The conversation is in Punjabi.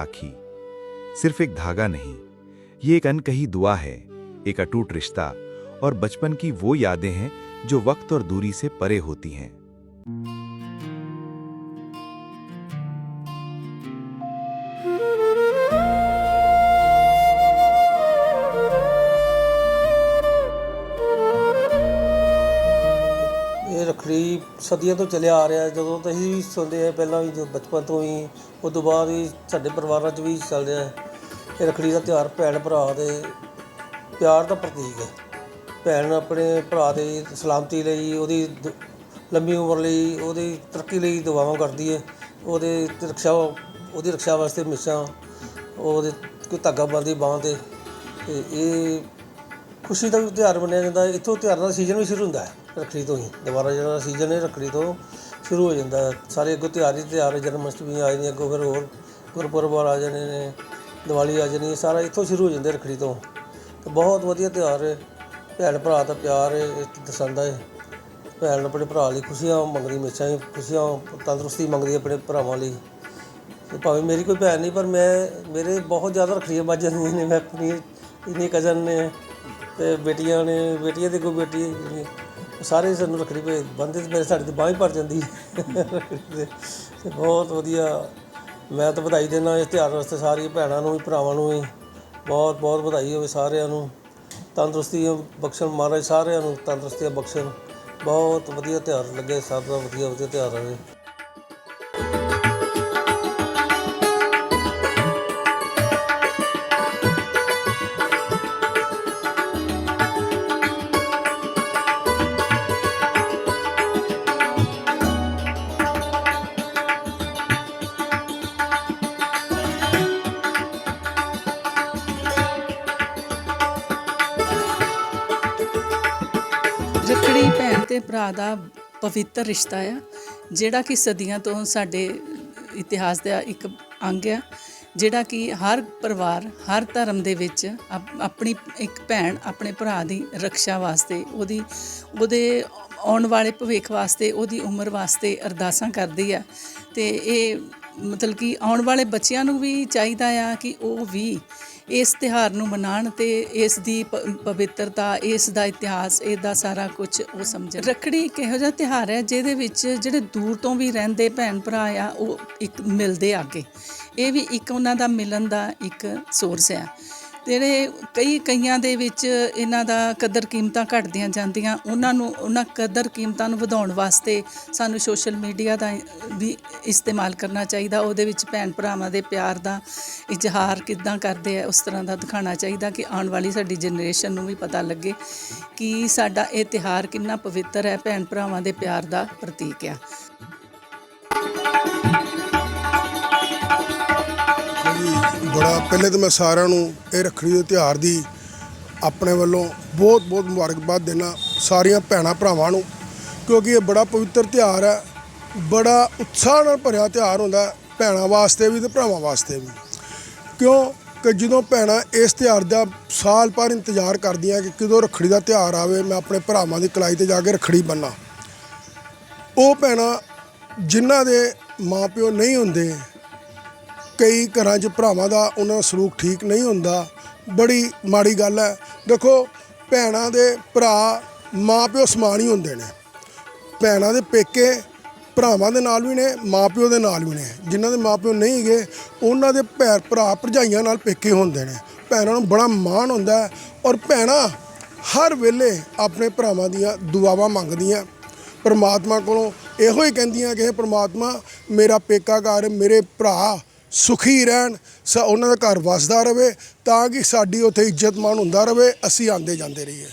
राखी। सिर्फ़ एक धागा नहीं, ये एक अनकही दुआ है, एक अटूट रिश्ता और बचपन की वो यादें हैं जो वक्त और दूरी से परे होती हैं। ਇਹ ਰੱਖੜੀ ਸਦੀਆਂ ਤੋਂ ਚੱਲਿਆ ਆ ਰਿਹਾ ਜਦੋਂ ਤੋਂ ਅਸੀਂ ਵੀ ਸੁਣਦੇ ਆ, ਪਹਿਲਾਂ ਵੀ ਜੋ ਬਚਪਨ ਤੋਂ ਹੀ, ਉਸ ਤੋਂ ਬਾਅਦ ਵੀ ਸਾਡੇ ਪਰਿਵਾਰਾਂ 'ਚ ਵੀ ਚੱਲ ਰਿਹਾ ਇਹ ਰੱਖੜੀ ਦਾ ਤਿਉਹਾਰ ਭੈਣ ਭਰਾ ਦੇ ਪਿਆਰ ਦਾ ਪ੍ਰਤੀਕ ਹੈ। ਭੈਣ ਆਪਣੇ ਭਰਾ ਦੀ ਸਲਾਮਤੀ ਲਈ, ਉਹਦੀ ਦ- ਲੰਮੀ ਉਮਰ ਲਈ, ਉਹਦੀ ਤਰੱਕੀ ਲਈ ਦੁਆਵਾਂ ਕਰਦੀ ਹੈ। ਉਹਦੇ ਤੇ ਰਕਸ਼ਾ, ਉਹਦੀ ਰਕਸ਼ਾ ਵਾਸਤੇ ਹਮੇਸ਼ਾ ਉਹਦੇ ਕੋਈ ਧਾਗਾ ਬੰਨ੍ਹਦੀ ਬਾਂਹ ਤੇ ਤੇ ਇਹ ਖੁਸ਼ੀ ਦਾ ਵੀ ਤਿਉਹਾਰ ਮੰਨਿਆ ਜਾਂਦਾ। ਹੈ ਇੱਥੋਂ ਤਿਉਹਾਰਾਂ ਦਾ ਸੀਜ਼ਨ ਵੀ ਸ਼ੁਰੂ ਹੁੰਦਾ ਹੈ, ਰੱਖੜੀ ਤੋਂ ਹੀ। ਦੁਬਾਰਾ ਜਿਹੜਾ ਸੀਜ਼ਨ ਹੈ, ਰੱਖੜੀ ਤੋਂ ਸ਼ੁਰੂ ਹੋ ਜਾਂਦਾ ਹੈ। ਸਾਰੇ ਅੱਗੋਂ ਤਿਉਹਾਰ ਹੀ ਤਿਉਹਾਰ ਜਨਮ ਅਸ਼ਟਮੀ ਆ ਜਾਂਦੀ ਹੈ, ਅੱਗੋਂ ਫਿਰ ਹੋਰ ਗੁਰਪੁਰਬ ਆ ਜਾਣੇ ਨੇ, ਦੀਵਾਲੀ ਆ ਜਾਣੀ ਹੈ, ਸਾਰਾ ਇੱਥੋਂ ਸ਼ੁਰੂ ਹੋ ਜਾਂਦਾ ਰੱਖੜੀ ਤੋਂ। ਤੇ ਬਹੁਤ ਵਧੀਆ ਤਿਉਹਾਰ ਹੈ। ਭੈਣ ਭਰਾ ਦਾ ਪਿਆਰ ਹੈ, ਇਹ ਦਰਸਾਉਂਦਾ ਹੈ। ਭੈਣ ਆਪਣੇ ਭਰਾ ਲਈ ਖੁਸ਼ੀਆਂ ਮੰਗਦੀ, ਹਮੇਸ਼ਾ ਹੀ ਖੁਸ਼ੀਆਂ ਤੰਦਰੁਸਤੀ ਮੰਗਦੀ ਆਪਣੇ ਭਰਾਵਾਂ ਲਈ। ਤੇ ਭਾਵੇਂ ਮੇਰੀ ਕੋਈ ਭੈਣ ਨਹੀਂ, ਪਰ ਮੈਂ, ਮੇਰੇ ਬਹੁਤ ਜ਼ਿਆਦਾ ਰੱਖੜੀਆਂ ਵੱਜ ਜਾਂਦੀਆਂ ਨੇ, ਮੈਂ ਆਪਣੀ ਇੰਨੀ ਕਜ਼ਨ ਨੇ ਤੇ ਬੇਟੀਆਂ ਨੇ ਬੇਟੀਆਂ ਦੀ ਕੋਈ ਬੇਟੀ ਨੇ, ਸਾਰੇ ਸਾਨੂੰ ਰੱਖੜੀ ਭੇਜ ਬੰਦੇ ਤੇ ਮੇਰੇ ਸਾਡੇ ਤੇ ਬਾਂਹ ਹੀ ਭਰ ਜਾਂਦੀ। ਰੱਖੜੀ ਤੇ ਬਹੁਤ ਵਧੀਆ। ਮੈਂ ਤਾਂ ਵਧਾਈ ਦੇਣਾ ਇਸ ਤਿਉਹਾਰ ਵਾਸਤੇ ਸਾਰੀਆਂ ਭੈਣਾਂ ਨੂੰ ਵੀ ਭਰਾਵਾਂ ਨੂੰ ਵੀ। ਬਹੁਤ ਬਹੁਤ ਵਧਾਈ ਹੋਵੇ ਸਾਰਿਆਂ ਨੂੰ। ਤੰਦਰੁਸਤੀ ਬਖਸ਼ਣ ਮਹਾਰਾਜ ਸਾਰਿਆਂ ਨੂੰ ਤੰਦਰੁਸਤੀ ਬਖਸ਼ਣ। ਬਹੁਤ ਵਧੀਆ ਤਿਉਹਾਰ ਲੱਗੇ ਸਭ ਦਾ ਵਧੀਆ ਵਧੀਆ ਤਿਉਹਾਰ ਰਹੇ ਭਰਾ ਦਾ ਪਵਿੱਤਰ ਰਿਸ਼ਤਾ ਆ, ਜਿਹੜਾ ਕਿ ਸਦੀਆਂ ਤੋਂ ਸਾਡੇ ਇਤਿਹਾਸ ਦਾ ਇੱਕ ਅੰਗ ਆ, ਜਿਹੜਾ ਕਿ ਹਰ ਪਰਿਵਾਰ, ਹਰ ਧਰਮ ਦੇ ਵਿੱਚ ਆਪਣੀ ਇੱਕ ਭੈਣ, ਆਪਣੇ ਭਰਾ ਦੀ ਰੱਖਿਆ ਵਾਸਤੇ, ਉਹਦੀ, ਉਹਦੇ ਆਉਣ ਵਾਲੇ ਭਵਿੱਖ ਵਾਸਤੇ, ਉਹਦੀ ਉਮਰ ਵਾਸਤੇ ਅਰਦਾਸਾਂ ਕਰਦੀ ਆ। ਤੇ ਇਹ ਮਤਲਬ ਕਿ ਆਉਣ ਵਾਲੇ ਬੱਚਿਆਂ ਨੂੰ ਵੀ ਚਾਹੀਦਾ ਆ ਕਿ ਉਹ ਵੀ ਇਸ ਤਿਹਾਰ ਨੂੰ ਮਨਾਉਣ ਤੇ ਇਸ ਦੀ ਪਵਿੱਤਰਤਾ, ਇਸ ਦਾ ਇਤਿਹਾਸ, ਇਹਦਾ ਸਾਰਾ ਕੁਝ ਉਹ ਸਮਝਣ ਰੱਖੜੀ ਇੱਕ ਇਹੋ ਜਿਹਾ ਤਿਹਾਰ ਹੈ ਜਿਹਦੇ ਵਿੱਚ ਜਿਹੜੇ ਦੂਰ ਤੋਂ ਵੀ ਰਹਿੰਦੇ ਭੈਣ ਭਰਾ ਆ, ਉਹ ਇੱਕ ਮਿਲਦੇ ਆਗੇ ਇਹ ਵੀ ਇੱਕ ਉਹਨਾਂ ਦਾ ਮਿਲਣ ਦਾ ਇੱਕ ਸੋਰਸ ਆ। ਜਿਹੜੇ ਕਈ ਕਈਆਂ ਦੇ ਵਿੱਚ ਇਹਨਾਂ ਦਾ ਕਦਰ ਕੀਮਤਾਂ ਘਟਦੀਆਂ ਜਾਂਦੀਆਂ, ਉਹਨਾਂ ਨੂੰ, ਉਹਨਾਂ ਕਦਰ ਕੀਮਤਾਂ ਨੂੰ ਵਧਾਉਣ ਵਾਸਤੇ ਸਾਨੂੰ ਸੋਸ਼ਲ ਮੀਡੀਆ ਦਾ ਵੀ ਇਸਤੇਮਾਲ ਕਰਨਾ ਚਾਹੀਦਾ, ਉਹਦੇ ਵਿੱਚ ਭੈਣ ਭਰਾਵਾਂ ਦੇ ਪਿਆਰ ਦਾ ਇਜ਼ਹਾਰ ਕਿੱਦਾਂ ਕਰਦੇ ਆ, ਉਸ ਤਰ੍ਹਾਂ ਦਾ ਦਿਖਾਉਣਾ ਚਾਹੀਦਾ ਕਿ ਆਉਣ ਵਾਲੀ ਸਾਡੀ ਜਨਰੇਸ਼ਨ ਨੂੰ ਵੀ ਪਤਾ ਲੱਗੇ ਕਿ ਸਾਡਾ ਇਹ ਤਿਹਾਰ ਕਿੰਨਾ ਪਵਿੱਤਰ ਹੈ, ਭੈਣ ਭਰਾਵਾਂ ਦੇ ਪਿਆਰ ਦਾ ਪ੍ਰਤੀਕ ਆ। ਬੜਾ, ਪਹਿਲੇ ਤਾਂ ਮੈਂ ਸਾਰਿਆਂ ਨੂੰ ਇਹ ਰੱਖੜੀ ਦੇ ਤਿਉਹਾਰ ਦੀ ਆਪਣੇ ਵੱਲੋਂ ਬਹੁਤ ਬਹੁਤ ਮੁਬਾਰਕਬਾਦ ਦੇਣਾ ਸਾਰੀਆਂ ਭੈਣਾਂ ਭਰਾਵਾਂ ਨੂੰ, ਕਿਉਂਕਿ ਇਹ ਬੜਾ ਪਵਿੱਤਰ ਤਿਉਹਾਰ ਹੈ, ਬੜਾ ਉਤਸ਼ਾਹ ਨਾਲ ਭਰਿਆ ਤਿਉਹਾਰ ਹੁੰਦਾ ਭੈਣਾਂ ਵਾਸਤੇ ਵੀ ਤੇ ਭਰਾਵਾਂ ਵਾਸਤੇ ਵੀ। ਕਿਉਂ ਕਿ ਜਦੋਂ ਭੈਣਾਂ ਇਸ ਤਿਉਹਾਰ ਦਾ ਸਾਲ ਭਰ ਇੰਤਜ਼ਾਰ ਕਰਦੀਆਂ ਕਿ ਕਦੋਂ ਰੱਖੜੀ ਦਾ ਤਿਉਹਾਰ ਆਵੇ, ਮੈਂ ਆਪਣੇ ਭਰਾਵਾਂ ਦੀ ਕਲਾਈ ਤੇ ਜਾ ਕੇ ਰੱਖੜੀ ਬੰਨਾਂ ਉਹ ਭੈਣਾਂ ਜਿਨ੍ਹਾਂ ਦੇ ਮਾਪਿਓ ਨਹੀਂ ਹੁੰਦੇ ਕਈ ਘਰਾਂ 'ਚ ਭਰਾਵਾਂ ਦਾ ਉਹਨਾਂ ਦਾ ਸਲੂਕ ਠੀਕ ਨਹੀਂ ਹੁੰਦਾ। ਬੜੀ ਮਾੜੀ ਗੱਲ ਹੈ। ਦੇਖੋ, ਭੈਣਾਂ ਦੇ ਭਰਾ, ਮਾਪਿਓ ਸਮਾਨ ਹੀ ਹੁੰਦੇ ਨੇ। ਭੈਣਾਂ ਦੇ ਪੇਕੇ ਭਰਾਵਾਂ ਦੇ ਨਾਲ ਵੀ ਨੇ, ਮਾਪਿਓ ਦੇ ਨਾਲ ਵੀ ਨੇ। ਜਿਨ੍ਹਾਂ ਦੇ ਮਾਪਿਓ ਨਹੀਂ ਹੈਗੇ, ਉਹਨਾਂ ਦੇ ਭੈਣ ਭਰਾ ਭਰਜਾਈਆਂ ਨਾਲ ਪੇਕੇ ਹੁੰਦੇ ਨੇ। ਭੈਣਾਂ ਨੂੰ ਬੜਾ ਮਾਣ ਹੁੰਦਾ ਔਰ ਭੈਣਾਂ ਹਰ ਵੇਲੇ ਆਪਣੇ ਭਰਾਵਾਂ ਦੀਆਂ ਦੁਆਵਾਂ ਮੰਗਦੀਆਂ। ਪਰਮਾਤਮਾ ਕੋਲੋਂ ਇਹੋ ਹੀ ਕਹਿੰਦੀਆਂ ਕਿ ਪਰਮਾਤਮਾ, ਮੇਰਾ ਪੇਕਾ ਘਰ ਮੇਰੇ ਭਰਾ ਸੁਖੀ ਰਹਿਣ, ਸ ਉਹਨਾਂ ਦਾ ਘਰ ਵਸਦਾ ਰਵੇ ਤਾਂ ਕਿ ਸਾਡੀ ਉੱਥੇ ਇੱਜ਼ਤ ਮਾਣ ਹੁੰਦਾ ਰਵੇ ਅਸੀਂ ਆਂਦੇ ਜਾਂਦੇ ਰਹੀਏ।